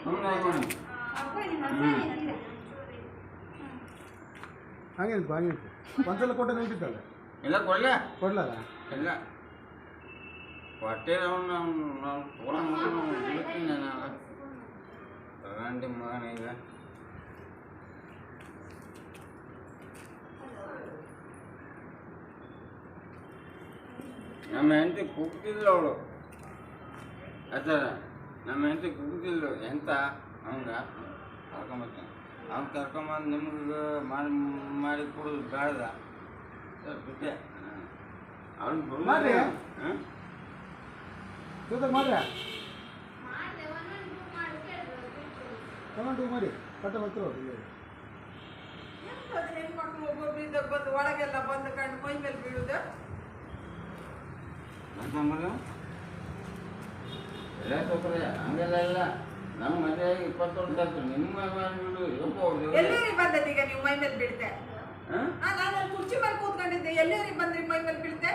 ಸುಮ್ಮನೆ ಹಾಕೊಂಡು ಹಂಗೇನು ಹಂಗೇನು ಒಂದ್ಸಲ ಕೊಟ್ಟೆ ನೆನಪಿದ್ದಲ್ಲ ಇಲ್ಲ ಕೊಡ್ಲ ಕೊಡ್ಲಲ್ಲ ಇಲ್ಲ ಹೊಟ್ಟೆ ನಾವು ನಾವು ನಾವು ತೊಗೊಳಂಗೆ ಬಿಡ್ತೀನಿ ನಾನು ತಗೊಂಡು ಮಗನ ಈಗ ನಮ್ಮ ಹೆಂಡತಿ ಕುಗ್ತಿದ್ಲು ಅವಳು ಆತರ ನಮ್ಮ ಹೆಂಡತಿ ಕುಗ್ತಿದ್ಲು ಎಂತ? ಅವಂಗ ಕರ್ಕೊಂಬರ್ತಾನೆ. ಅವ್ನು ಕರ್ಕೊಂಬಂದು ನಿಮ್ಗೆ ಮಾಡಿ ಮಾಡಿ ಕೊಡೋದು ಬೇಡ ಸರ್ ಬಿಟ್ಟೆ. ಅವ್ನು ಮಾಡ್ರಿ. ಹಾಂ? ಮಾಡ್ರಿ ತಗೊಂಡು ಮಾಡಿ ಕಟ್ಟ ಬರ್ತಿರೋ ಹೆಣ್ಮಕ್ಳು ಒಬ್ಬೊಬ್ರು ಇದ್ದಾಗ ಬಂದು ಒಳಗೆಲ್ಲ ಬಂದು ಕಂಡು ಮೈ ಮೇಲೆ ಬೀಳುದು? ಹಂಗೆಲ್ಲ ಇಲ್ಲ. ನಮ್ಮ ಇಪ್ಪತ್ತು ವರ್ಷ ಆಯ್ತು ನಿಮ್ಮ ಬಂದದ್ದೀಗ ನೀವು ಮೈ ಮೇಲೆ ಬೀಳ್ತೆ? ಹಾಂ ಆ, ನಾನು ಅಲ್ಲಿ ಕುರ್ಚಿ ಮೇಲೆ ಕೂತ್ಕೊಂಡಿದ್ದೆ. ಬಂದ್ರಿ ಮೈ ಮೇಲೆ ಬೀಳ್ತೆ?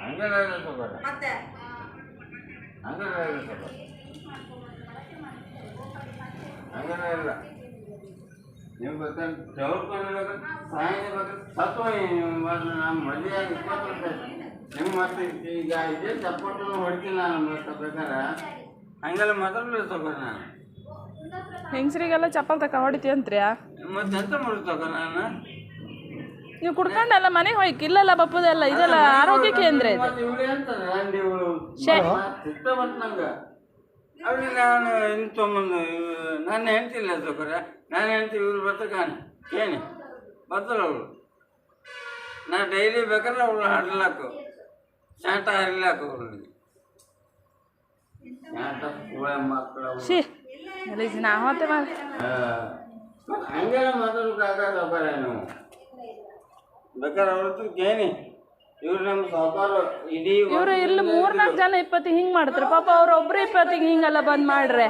ಹಂಗೆಲ್ಲ ಇಲ್ಲ ತಗೋರ ಮತ್ತೆ? ಹಂಗೆಲ್ಲ ಇಲ್ಲ ಹಂಗೆಲ್ಲ ಇಲ್ಲ ನೀವು ಗೊತ್ತಾಗ ಚೌರ್ಕೊಂಡು ಸಾಯಂಕಾಲ ಬೇಕಾದ್ರೆ ಸತ್ವ ನಮ್ಮ ಮದುವೆ ಆಗಿ ಇಪ್ಪತ್ತು ವರ್ಷ ಆಯ್ತು ಮತ್ತೆ ಈಗ ಇದೇ ಚಪ್ಪಟ್ಟು ಹೊಡಿತೀನಿ ನಾನು ಪ್ರಕಾರ. ಹಂಗೆಲ್ಲ ಮಾತಾಡಲಿ ತಗೋ ನಾನು. ಹೆಂಗಸ್ರಿಗೆಲ್ಲ ಚಪ್ಪಲ್ ತಕ ಹೊಡಿತಿ ಅಂತ್ರಿ ಮತ್ತೆ ಎಂತ ಮಾಡೋದು ತಗೋ ನಾನು? ನೀವು ಕುಡ್ಕೊಂಡಲ್ಲ ಮನೆಗೆ ಹೋಗಿ ಇಲ್ಲಲ್ಲ ಬಪ್ಪದೆಲ್ಲ ಇದೆಲ್ಲ ಆರೋಗ್ಯ ಕೇಂದ್ರ ಇದು. ಅವಳಿಗೆ ನಾನು ಇನ್ನು ತೊಗೊಂಬಂದು ನನ್ನ ಹೆಂಡ್ತಿಲ್ಲ ತಗೋರ. ನಾನು ಹೆಂಡ್ತಿ ಇವ್ರು ಬರ್ತಾನೆ ಏನು? ಬರ್ತಾರ ಅವಳು. ನಾ ಡೈಲಿ ಬೇಕಾದ್ರೆ ಅವಳು ಹಾಡ್ಲಾಕು. ಶಾಂಟ ಹರಿಲಾಕು ಅವಳಿಗೆ ಶಾಂಟ ಕೂಳೆ ಮಕ್ಕಳು ಶಿ ಗಲೀಜ್ ನಾ ಹೋತೆ ಮಾಡಿ ಹಂಗೆಲ್ಲ ಮಾತಾಡೋಕ್ಕಾಗಲ್ಲ ಸಾವುಕಾರ ನೀವು. ಬೇಕಾದ್ರೆ ಅವ್ರ ಹತ್ರ ಕೇಳಿ. ಇವ್ರು ನಮ್ಮ ಸಾವುಕಾರ ಇಡೀ ಇವ್ರು ಇಲ್ಲಿ ಮೂರ್ನಾಲ್ಕು ಜನ ಇಪ್ಪತ್ತಿಗೆ ಹಿಂಗೆ ಮಾಡ್ತಾರೆ. ಪಾಪ ಅವ್ರು ಒಬ್ರು ಇಪ್ಪತ್ತಿಗೆ ಹಿಂಗೆಲ್ಲ ಬಂದ್ ಮಾಡ್ರೆ.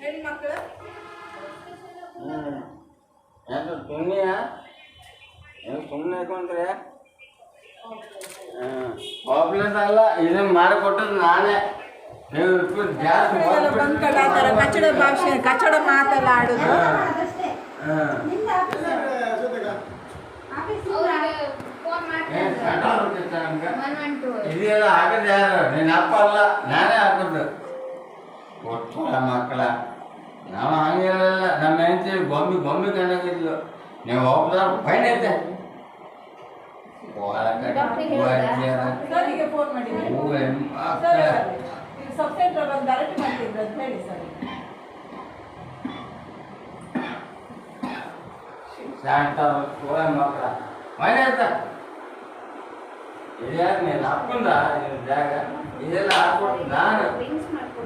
ಹೆಣ್ಮಕ್ಳು ಏನು ಸುಮ್ಮನೆ ಹಾಕೊಂಡ್ರೆ ಪ್ರಾಬ್ಲಮ್ ಅಲ್ಲ ಇದನ್ನ ಮಾಡಿಕೊಟ್ಟದ್ದು ನಾನೇ. ನೀವು ಜಾಸ್ತಿ ಆ ಥರ ಕಚ್ಚಡ ಭಾಷೆ ಕಚ್ಚಡ ಮಾತೆಲ್ಲ ಆಡುದು. ಇದೆಲ್ಲ ಹಾಕೋದು ಯಾರು ನಿನ್ನ ಅಪ್ಪ ಅಲ್ಲ ನಾನೇ ಹಾಕೋದು ಒಟ್ಟು ಮಕ್ಕಳ ನಾವು ಹಂಗಿರಲಿಲ್ಲ ನಮ್ಮ ಹೆಂಡತಿ ಬೊಮ್ಮಿ ಬೊಮ್ಮಿ ಕಂಡಾಗಿದ್ಲು ನೀವು ಹೋಗ್ದಾರ ಫೈನ್ ಐತೆ ಸರಿಗೆ ಫೋನ್ ಮಾಡಿ ಸರಿ ಈಗ ಸಬ್ ಸೆಂಟರ್ ಬಂದು ಗಲಾಟೆ ಮಾಡ್ತಿದ್ರು ಅಂತ ಹೇಳಿ ಸರ್. ಶಾಂತ ಸೋಳ ಮಕ್ಕಳ ಫೈನ್ ಐತೆ ಇದ್ಯಾರು ನೀನು ಅಪ್ಪಂದ? ಇದು ಜಾಗ? ಇದೆಲ್ಲ ಹಾಕ್ಕೊಟ್ಟು ನಾನು.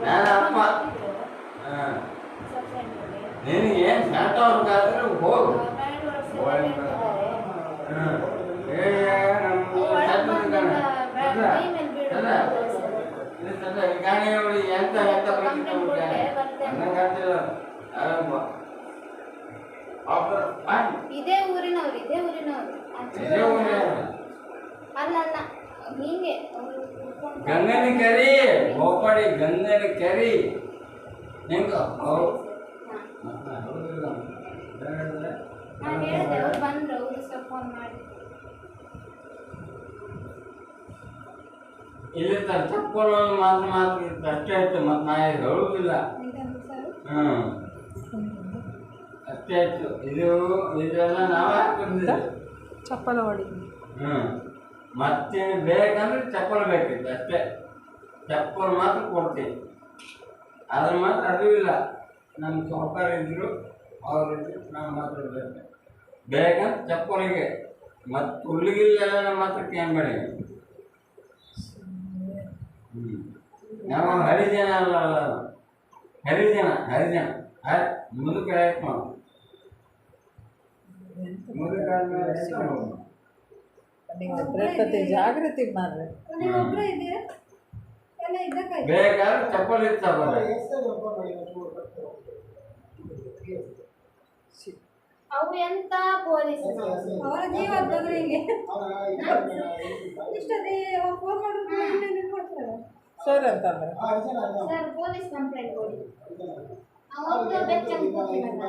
ನಾನು ಅಪ್ಪ. ಹಾಂ. ನಿನಗೆ ಏನು ಹೋಗು. ಹಾಂ. ಇದೇ ಊರಿನವ್ರು ಇದೇ ಊರಿನವ್ರು. ಇದೇ ಊರೇ. ಅಲ್ಲ ಅಲ್ಲ ಹಿಂಗೆ ಅವ್ರು ಕುತ್ಕೊಂಡು ಗಂಗನ ಕೆರಿ ಗಂಗನ ಕೆರಿ. ನಿಂಗ. ನಾನು ಹೇಳಿದೆ ಅವ್ರು ಬಂದ್ರು ಅವ್ರು ಸ್ವಲ್ಪ ಫೋನ್ ಮಾಡಿ. ಇಲ್ಲಿ ತಪ್ಪು ಮಾತು ಮಾತು ಅಷ್ಟೇ ಆಯ್ತು ಮತ್ತೆ ನಾ ಹೇಳುವುದಿಲ್ಲ ಸರ್ ಅಷ್ಟೇ ಆಯ್ತು ಇದು ಇದೆಲ್ಲ ನಾವೇ ಚಪ್ಪಲ ಹ್ಮ್. ಮತ್ತೆ ಬೇಕಂದ್ರೆ ಚಪ್ಪಲ್ ಬೇಕಿತ್ತು ಅಷ್ಟೇ. ಚಪ್ಪಲ್ ಮಾತ್ರ ಕೊಡ್ತೀನಿ ಅದ್ರ ಮಾತ್ರ ಅದು ಇಲ್ಲ. ನಮ್ಮ ಸಹಕಾರ ಇದ್ರು ಅವರಿದ್ರು ನಾವು ಮಾತ್ರ ಬೇಕು. ಬೇಕಂದ್ರೆ ಚಪ್ಪಲಿಗೆ. ಮತ್ತು ಹುಲ್ಲಿಗಿಲ್ಲ ನಮ್ಮ ಮಾತ್ರ ಕೇಂಬೇಡಿ ಹ್ಞೂ ನಾವು ಹಳಿದೇನಲ್ಲ ಅಲ್ಲ ಅಲ್ಲ. ಹರಿಜನ ಹರಿಜನ ಹರಿ ಮುದುಕ. ಪ್ರತಿ ಜಾಗೃತಿ ಮಾಡ್ರಿ. ಬೇಕಾದ್ರೆ ಚಪ್ಪಲ್ ಇರ್ತಾವ ಅವು ಎಂತ ಪೊಲೀಸ್ ಅವರ ಜೀವ ಇಷ್ಟೊತ್ತಿ ಫೋನ್ ಮಾಡಿದ್ರೆ ಸರ್ ಅಂತಂದ್ರೆ ಸರ್ ಪೊಲೀಸ್ ಕಂಪ್ಲೇಂಟ್ ಕೊಡಿ ಅವತ್ತು ಬೆಚ್ಚಂಗೆ ಕೂತಿರಲ್ಲ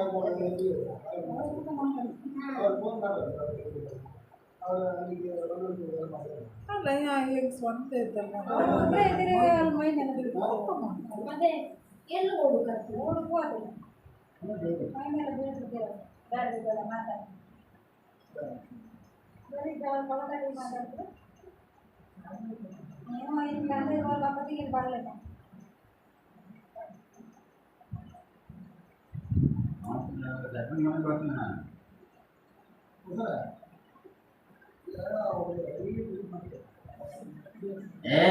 ಅಲ್ಲ ಈಗ ಸ್ವಂತ ಇದ್ದಲ್ಲ ಒಬ್ಬರೇ ಇದ್ರೆ ಅಲ್ಲಿ ಮೈ ಮೇಲೆ ಬೀಳ್ತದೆ. ಮತ್ತೆ ಎಲ್ಲಿ ಹುಡುಕತ್ತೆ ಹುಡುಕುವುದು ಮೈ ಮೇಲೆ ಬೀಳ್ತಿದ್ದೀರ ಬೇಡ ಮಾತಾಡಿ ಬರೀ ಕೊಳಗಡಿ మేము ఐదు ప్యాన్లు ఇవ్వాలి కాబట్టి ఇది పడలేదు ఏ